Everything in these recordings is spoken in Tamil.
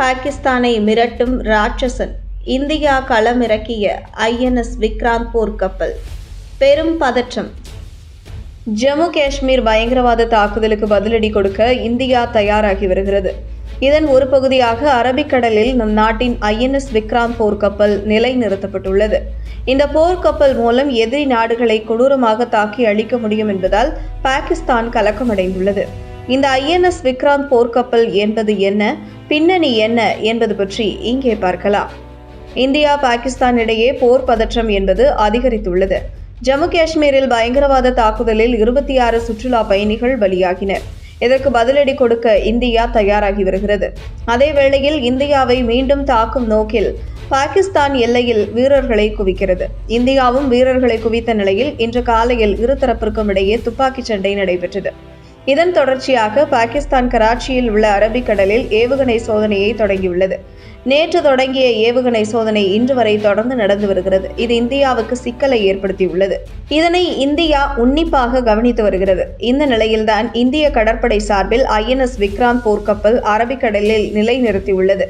பாகிஸ்தானை மிரட்டும் ராட்சசன். இந்தியா களமிறக்கிய ஐஎன்எஸ் விக்ராந்த் போர் கப்பல். பெரும் பதற்றம். ஜம்மு காஷ்மீர் பயங்கரவாத தாக்குதலுக்கு பதிலடி கொடுக்க இந்தியா தயாராகி வருகிறது. இதன் ஒரு பகுதியாக அரபிக்கடலில் நம் நாட்டின் ஐஎன்எஸ் விக்ராந்த் போர்க்கப்பல் நிலைநிறுத்தப்பட்டுள்ளது. இந்த போர்க்கப்பல் மூலம் எதிரி நாடுகளை கொடூரமாக தாக்கி அழிக்க முடியும் என்பதால் பாகிஸ்தான் கலக்கமடைந்துள்ளது. இந்த ஐஎன்எஸ் விக்ராந்த் போர்க்கப்பல் என்பது என்ன பின்னணி என்ன என்பது பற்றி இங்கே பார்க்கலாம். இந்தியா பாகிஸ்தான் இடையே போர் பதற்றம் என்பது அதிகரித்துள்ளது. ஜம்மு காஷ்மீரில் பயங்கரவாத தாக்குதலில் இருபத்தி ஆறு சுற்றுலா பயணிகள் பலியாகினர். இதற்கு பதிலடி கொடுக்க இந்தியா தயாராகி வருகிறது. அதே வேளையில் இந்தியாவை மீண்டும் தாக்கும் நோக்கில் பாகிஸ்தான் எல்லையில் வீரர்களை குவிக்கிறது. இந்தியாவும் வீரர்களை குவித்த நிலையில் இன்று காலையில் இருதரப்பிற்கும் இடையே துப்பாக்கிச் சண்டை நடைபெற்றது. இதன் தொடர்ச்சியாக பாகிஸ்தான் கராச்சியில் உள்ள அரபிக்கடலில் ஏவுகணை சோதனையை தொடங்கியுள்ளது. நேற்று தொடங்கிய ஏவுகணை சோதனை இன்று வரை தொடர்ந்து நடந்து வருகிறது. இது இந்தியாவுக்கு சிக்கலை ஏற்படுத்தியுள்ளது. இதனை இந்தியா உன்னிப்பாக கவனித்து வருகிறது. இந்த நிலையில்தான் இந்திய கடற்படை சார்பில் ஐஎன்எஸ் விக்ராந்த் போர்க்கப்பல் அரபிக்கடலில் நிலைநிறுத்தியுள்ளது.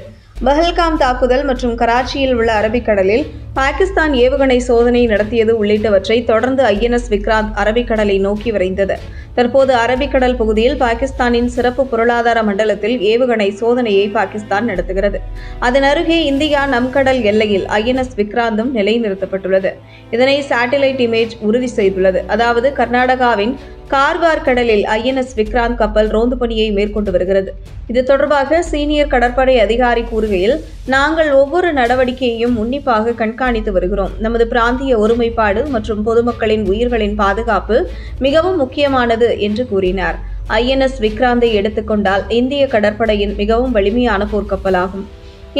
பஹல்காம் தாக்குதல் மற்றும் கராச்சியில் உள்ள அரபிக்கடலில் பாகிஸ்தான் ஏவுகணை சோதனை நடத்தியது உள்ளிட்டவற்றை தொடர்ந்து ஐஎன்எஸ் விக்ராந்த் அரபிக்கடலை நோக்கி விரைந்தது. தற்போது அரபிக்கடல் பகுதியில் பாகிஸ்தானின் சிறப்பு பொருளாதார மண்டலத்தில் ஏவுகணை சோதனையை பாகிஸ்தான் நடத்துகிறது. அதன் அருகே இந்தியா நம்கடல் எல்லையில் ஐஎன்எஸ் விக்ராந்தும் நிலைநிறுத்தப்பட்டுள்ளது. இதனை சேட்டிலைட் இமேஜ் உறுதி செய்துள்ளது. அதாவது கர்நாடகாவின் கார்வார் கடலில் ஐஎன்எஸ் விக்ராந்த் கப்பல் ரோந்து பணியை மேற்கொண்டு வருகிறது. இது தொடர்பாக சீனியர் கடற்படை அதிகாரி கூறுகையில் நாங்கள் ஒவ்வொரு நடவடிக்கையையும் உன்னிப்பாக கண்காணி கண்காணித்து வருகிறோம். நமது பிராந்திய ஒருமைப்பாடு மற்றும் பொதுமக்களின் உயிர்களின் பாதுகாப்பு மிகவும் முக்கியமானது என்று கூறினார். ஐஎன்எஸ் விக்ராந்தை எடுத்துக்கொண்டால் இந்திய கடற்படையின் மிகவும் வலிமையான போர்க்கப்பலாகும்.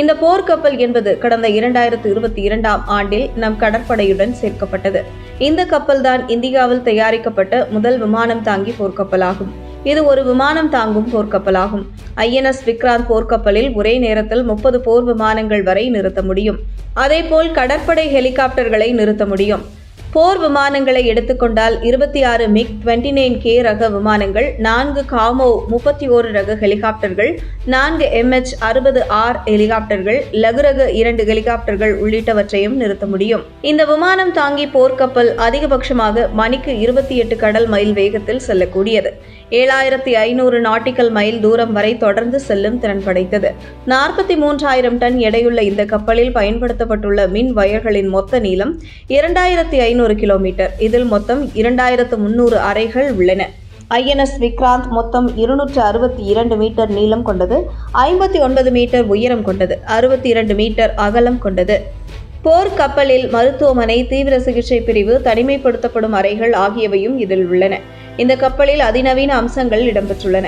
இந்த போர்க்கப்பல் என்பது கடந்த இரண்டாயிரத்து இருபத்தி இரண்டாம் ஆண்டில் நம் கடற்படையுடன் சேர்க்கப்பட்டது. இந்த கப்பல்தான் இந்தியாவில் தயாரிக்கப்பட்ட முதல் விமானம் தாங்கி போர்க்கப்பலாகும். இது ஒரு விமானம் தாங்கும் போர்க்கப்பலாகும். ஐஎன்எஸ் விக்ராந்த் போர்க்கப்பலில் ஒரே நேரத்தில் முப்பது போர் விமானங்கள் வரை நிறுத்த முடியும். அதேபோல் கடற்படை ஹெலிகாப்டர்களை நிறுத்த முடியும். போர் விமானங்களை எடுத்துக்கொண்டால் இருபத்தி ஆறு மிக் டுவெண்ட்டி நைன் கே ரக விமானங்கள் நான்கு காமோ முப்பத்தி ஓரு ரக ஹெலிகாப்டர்கள் நான்கு எம்ஹெச் அறுபது ஆர் ஹெலிகாப்டர்கள் லகுரக இரண்டு ஹெலிகாப்டர்கள் உள்ளிட்டவற்றையும் நிறுத்த முடியும். இந்த விமானம் தாங்கி போர்க்கப்பல் அதிகபட்சமாக மணிக்கு இருபத்தி எட்டு கடல் மைல் வேகத்தில் செல்லக்கூடியது. ஏழாயிரத்தி ஐநூறு நாட்டிக்கல் மைல் தூரம் வரை தொடர்ந்து செல்லும் திறன் படைத்தது. நாற்பத்தி மூன்றாயிரம் டன் எடையுள்ள இந்த கப்பலில் பயன்படுத்தப்பட்டுள்ள மின் வயர்களின் மொத்த நீளம் இரண்டாயிரத்தி ஐநூறு கிலோமீட்டர். இதில் மொத்தம் இரண்டாயிரத்து முன்னூறு அறைகள் உள்ளன. ஐஎன்எஸ் விக்ராந்த் மொத்தம் இருநூற்று அறுபத்தி இரண்டு மீட்டர் நீளம் கொண்டது ஐம்பத்தி ஒன்பது மீட்டர் உயரம் கொண்டது அறுபத்தி இரண்டு மீட்டர் அகலம் கொண்டது. போர் கப்பலில் மருத்துவமனை தீவிர சிகிச்சை பிரிவு தனிமைப்படுத்தப்படும் அறைகள் ஆகியவையும் இதில் உள்ளன. இந்த கப்பலில் அதிநவீன அம்சங்கள் இடம்பெற்றுள்ளன.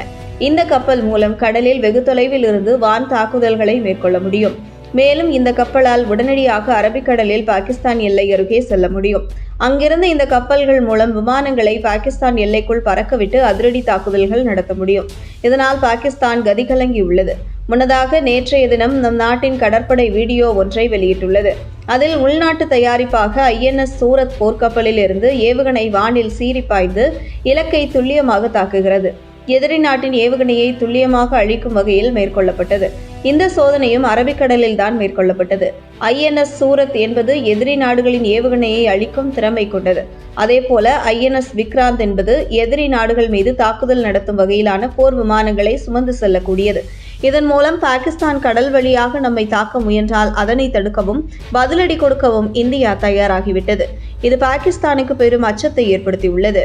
இந்த கப்பல் மூலம் கடலில் வெகு தொலைவில் இருந்து வான் தாக்குதல்களை மேற்கொள்ள முடியும். மேலும் இந்த கப்பலால் உடனடியாக அரபிக்கடலில் பாகிஸ்தான் எல்லை அருகே செல்ல முடியும். அங்கிருந்து இந்த கப்பல்கள் மூலம் விமானங்களை பாகிஸ்தான் எல்லைக்குள் பறக்கவிட்டு அதிரடி தாக்குதல்கள் நடத்த முடியும். இதனால் பாகிஸ்தான் கதிகலங்கியுள்ளது முன்னதாக நேற்றைய தினம் நம் நாட்டின் கடற்படை வீடியோ ஒன்றை வெளியிட்டுள்ளது. அதில் உள்நாட்டு தயாரிப்பாக ஐஎன்எஸ் சூரத் போர்க்கப்பலில் இருந்து ஏவுகணை வானில் சீறி பாய்ந்து இலக்கை துல்லியமாக தாக்குகிறது. எதிரி நாட்டின் ஏவுகணையை துல்லியமாக அழிக்கும் வகையில் மேற்கொள்ளப்பட்டது. இந்த சோதனையும் அரபிக்கடலில் தான் மேற்கொள்ளப்பட்டது. ஐஎன்எஸ் சூரத் என்பது எதிரி நாடுகளின் ஏவுகணையை அழிக்கும் திறமை கொண்டது. அதேபோல ஐஎன்எஸ் விக்ராந்த் என்பது எதிரி நாடுகள் மீது தாக்குதல் நடத்தும் வகையிலான போர் விமானங்களை சுமந்து செல்லக்கூடியது. இதன் மூலம் பாகிஸ்தான் கடல் வழியாக நம்மை தாக்க முயன்றால் அதனை தடுக்கவும் பதிலடி கொடுக்கவும் இந்தியா தயாராகிவிட்டது. இது பாகிஸ்தானுக்கு பெரும் அச்சத்தை ஏற்படுத்தியுள்ளது.